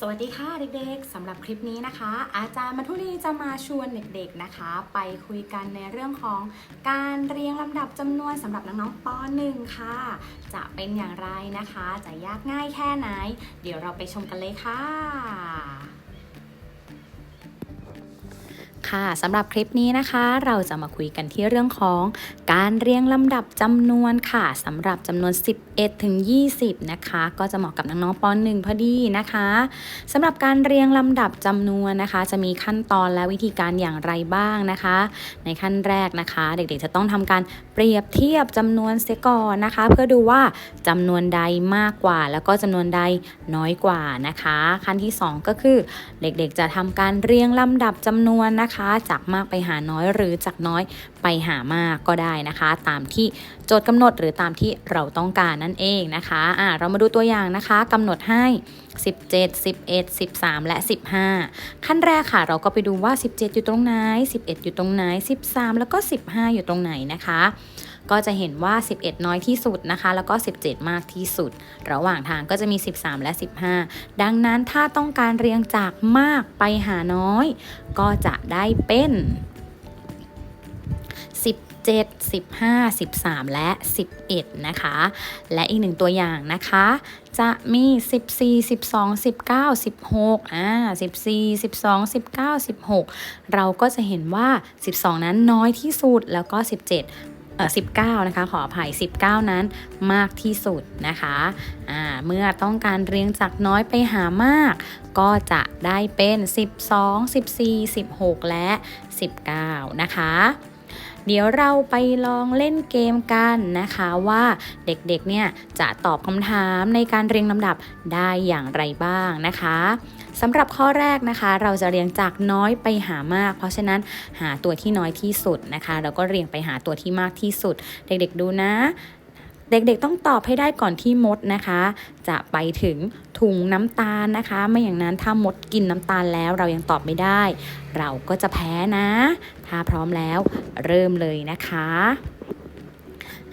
สวัสดีค่ะเด็กๆสำหรับคลิปนี้นะคะ อาจารย์มัทุรีจะมาชวนเด็กๆนะคะ ไปคุยกันในเรื่องของการเรียงลำดับจำนวนสำหรับน้องๆป .1 ค่ะ จะเป็นอย่างไรนะคะ จะยากง่ายแค่ไหน เดี๋ยวเราไปชมกันเลยค่ะ ค่ะสำหรับคลิปนี้นะคะ เราจะมาคุยกันที่เรื่องของการเรียงลำดับจำนวนค่ะสำหรับจำนวน 11 ถึง 20 นะคะ ก็จะเหมาะกับน้องๆป .1 พอดีนะคะสำหรับการเรียงลำดับจำนวนนะคะ จะมีขั้นตอนและวิธีการอย่างไรบ้างนะคะ ในขั้นแรกนะคะ เด็กๆจะต้องทำการเปรียบเทียบจำนวนเสียก่อนนะคะ เพื่อดูว่าจำนวนใดมากกว่า แล้วก็จำนวนใดน้อยกว่านะคะ ขั้นที่ 2 ก็คือเด็กๆจะทำการเรียงลำดับจำนวนนะคะจากมากไปหาน้อยหรือจากน้อยไปหามากก็ได้นะคะ ตามที่โจทย์กำหนดหรือตามที่เราต้องการนั่นเองนะคะอ่าเรามาดูตัวอย่างนะคะกำหนดให้ 17 11 13 และ 15 ขั้นแรกค่ะ เราก็ไปดูว่า 17 อยู่ตรงไหน 11 อยู่ตรงไหน 13 แล้วก็ 15 อยู่ตรงไหนนะคะ ก็จะเห็นว่า 11 น้อยที่สุดนะคะ แล้วก็ 17 มากที่สุด ระหว่างทางก็จะมี 13 และ 15 ดังนั้นถ้าต้องการเรียงจากมากไปหาน้อย ก็จะได้เป็น17 15 13 และ 11 นะคะ และอีกหนึ่งตัวอย่างนะคะ จะมี 14 12 19 16อ่า14 12 19 16 เราก็จะเห็นว่า 12 นั้นน้อยที่สุดแล้วก็ 17 เออ19 นะคะ ขออภัย 19 นั้นมากที่สุดนะคะอ่าเมื่อต้องการเรียงจากน้อยไปหามาก ก็จะได้เป็น 12 14 16 และ 19 นะคะ เดี๋ยวเราไปลองเล่นเกมกันนะคะว่าเด็กๆเนี่ยจะตอบคำถามในการเรียงลำดับได้อย่างไรบ้างนะคะสำหรับข้อแรกนะคะ เราจะเรียงจากน้อยไปหามาก เพราะฉะนั้นหาตัวที่น้อยที่สุดนะคะเราก็เรียงไปหาตัวที่มากที่สุด เด็กๆดูนะ เด็กๆต้องตอบให้ได้ก่อนที่มดนะคะ จะไปถึง ถุงน้ำตาลนะคะ ไม่อย่างนั้นถ้ามดกินน้ำตาลแล้วเรายังตอบไม่ได้ เราก็จะแพ้นะ ถ้าพร้อมแล้วเริ่มเลยนะคะ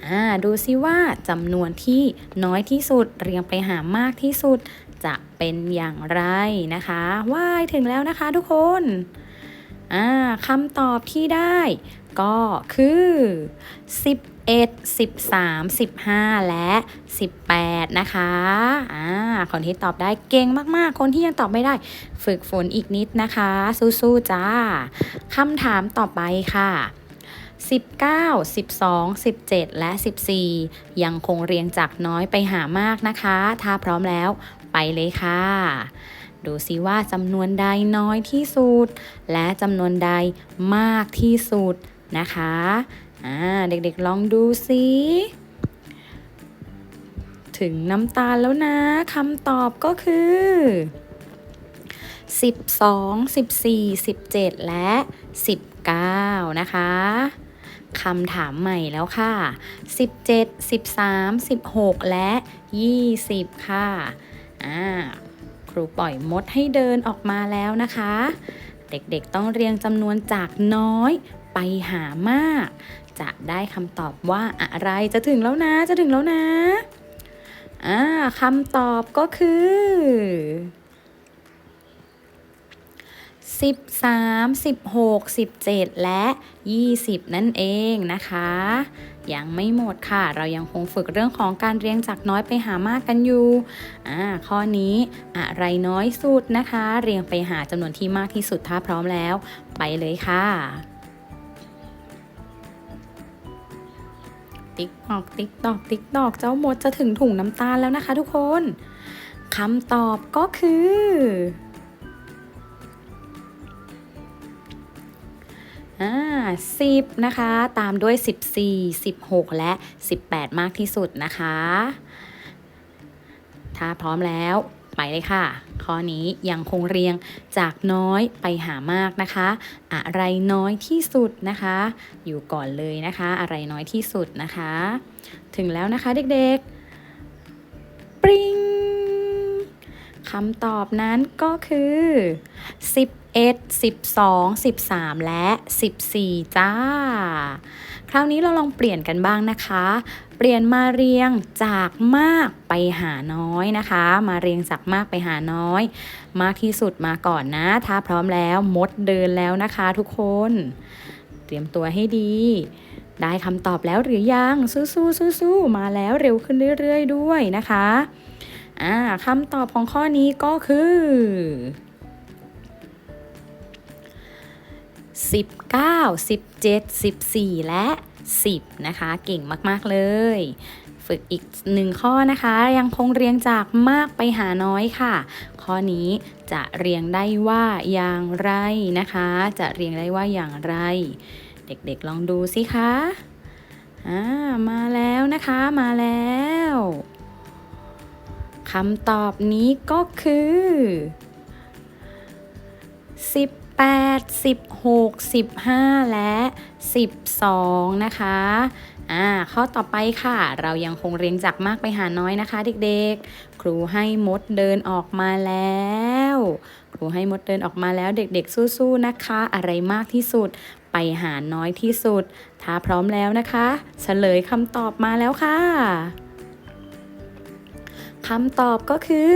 อ่าดูซิว่าจำนวนที่น้อยที่สุดเรียงไปหามากที่สุดจะเป็นอย่างไรนะคะ ว่ายถึงแล้วนะคะทุกคน อ่าคำตอบที่ได้ก็คือ 11 13 15 และ 18 นะคะอ่าคนที่ตอบได้เก่งมากๆ คนที่ยังตอบไม่ได้ ฝึกฝนอีกนิดนะคะ สู้ๆจ้าคำถามต่อไปค่ะ19 12 17 และ 14 ยังคงเรียงจากน้อยไปหามากนะคะ ถ้าพร้อมแล้วไปเลยค่ะ ดูซิว่าจำนวนใดน้อยที่สุด และจำนวนใดมากที่สุดนะคะอ่าเด็กๆลองดูสิถึงน้ำตาลแล้วนะคำตอบก็คือ 12 14 17 และ 19 นะคะคำถามใหม่แล้วค่ะ 17 13 16 และ 20 ค่ะอ่า รูปล่อยมดให้เดินออกมาแล้วนะคะ เด็กๆต้องเรียงจำนวนจากน้อยไปหามาก จะได้คำตอบว่าอะไรจะถึงแล้วนะจะถึงแล้วนะอ่าคำตอบก็คือ 13 16 17 และ 20 นั่นเองนะคะ ยังไม่หมดค่ะ เรายังคงฝึกเรื่องของการเรียงจากน้อยไปหามากกันอยู่อ่าข้อนี้อะไรน้อยสุดนะคะ เรียงไปหาจำนวนที่มากที่สุดถ้าพร้อมแล้ว ไปเลยค่ะ ติ๊กตอก ติ๊กตอก ติ๊กตอก เจ้ามดจะถึงถุงน้ำตาลแล้วนะคะทุกคนคำตอบก็คืออ่า สิบนะคะ ตามด้วย 14 16 และ 18 มากที่สุดนะคะ ถ้าพร้อมแล้วไปเลยค่ะ ข้อนี้ยังคงเรียงจากน้อยไปหามากนะคะ อะไรน้อยที่สุดนะคะ อยู่ก่อนเลยนะคะ อะไรน้อยที่สุดนะคะ ถึงแล้วนะคะเด็กๆ ปริงคำตอบนั้นก็คือ11 11 12 13 และ 14 จ้า คราวนี้เราลองเปลี่ยนกันบ้างนะคะ เปลี่ยนมาเรียงจากมากไปหาน้อยนะคะ มาเรียงจากมากไปหาน้อย มากที่สุดมาก่อนนะ ถ้าพร้อมแล้วมดเดินแล้วนะคะทุกคน เตรียมตัวให้ดีได้คำตอบแล้วหรือยังสู้ๆสู้ๆมาแล้วเร็วขึ้นเรื่อย ๆ ด้วยนะคะอ่าคำตอบของข้อนี้ก็คือ 19 17 14 และ 10 นะคะ เก่งมาก ๆ เลย ฝึกอีกหนึ่งข้อนะคะ ยังคงเรียงจากมากไปหาน้อยค่ะ ข้อนี้จะเรียงได้ว่าอย่างไรนะคะ จะเรียงได้ว่าอย่างไร เด็กๆลองดูสิคะอ่ามาแล้วนะคะมาแล้วคำตอบนี้ก็คือ 8 16 15 และ 12 นะคะอ่าข้อต่อไปค่ะ เรายังคงเรียงจากมากไปหาน้อยนะคะ เด็กๆ ครูให้มดเดินออกมาแล้ว ครูให้มดเดินออกมาแล้วเด็ก ๆ สู้ๆนะคะ อะไรมากที่สุดไปหาน้อยที่สุด ถ้าพร้อมแล้วนะคะเฉลยคำตอบมาแล้วค่ะคำตอบก็คือ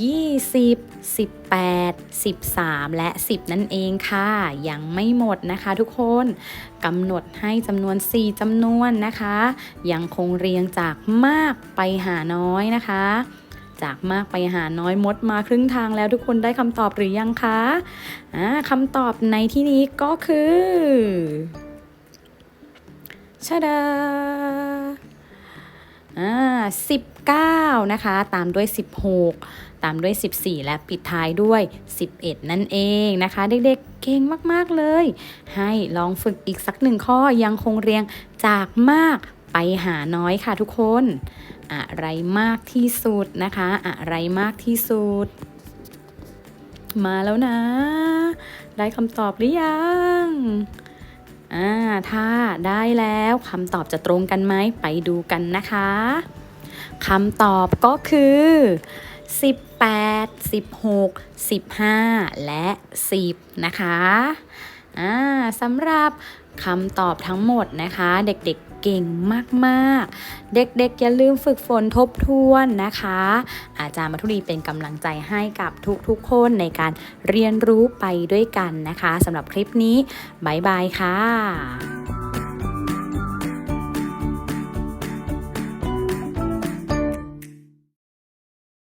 20 18 13 และ 10 นั่นเองค่ะ ยังไม่หมดนะคะทุกคนกำหนดให้จำนวน 4จำนวนนะคะ ยังคงเรียงจากมากไปหาน้อยนะคะ จากมากไปหาน้อยมดมาครึ่งทางแล้วทุกคนได้คำตอบหรือยังคะคำตอบในที่นี้ก็คือชาดาอ่า19 นะคะ ตามด้วย 16 ตามด้วย 14 และปิดท้ายด้วย 11 นั่นเองนะคะ เด็กๆเก่งมากๆเลย ให้ลองฝึกอีกสักหนึ่งข้อยังคงเรียงจากมากไปหาน้อยค่ะทุกคน อะไรมากที่สุดนะคะ อะไรมากที่สุด มาแล้วนะ ได้คำตอบหรือยังอ่าถ้าได้แล้วคำตอบจะตรงกันไหมไปดูกันนะคะคำตอบก็คือ 10 8 16 15 และ 10 นะคะอ่าสำหรับคำตอบทั้งหมดนะคะ เด็กๆเก่งมาก ๆ เด็กๆ อย่าลืมฝึกฝนทบทวนนะคะ อาจารย์มัทุรีเป็นกำลังใจให้กับทุกๆ คนในการเรียนรู้ไปด้วยกันนะคะสำหรับคลิปนี้ บ๊ายบายค่ะ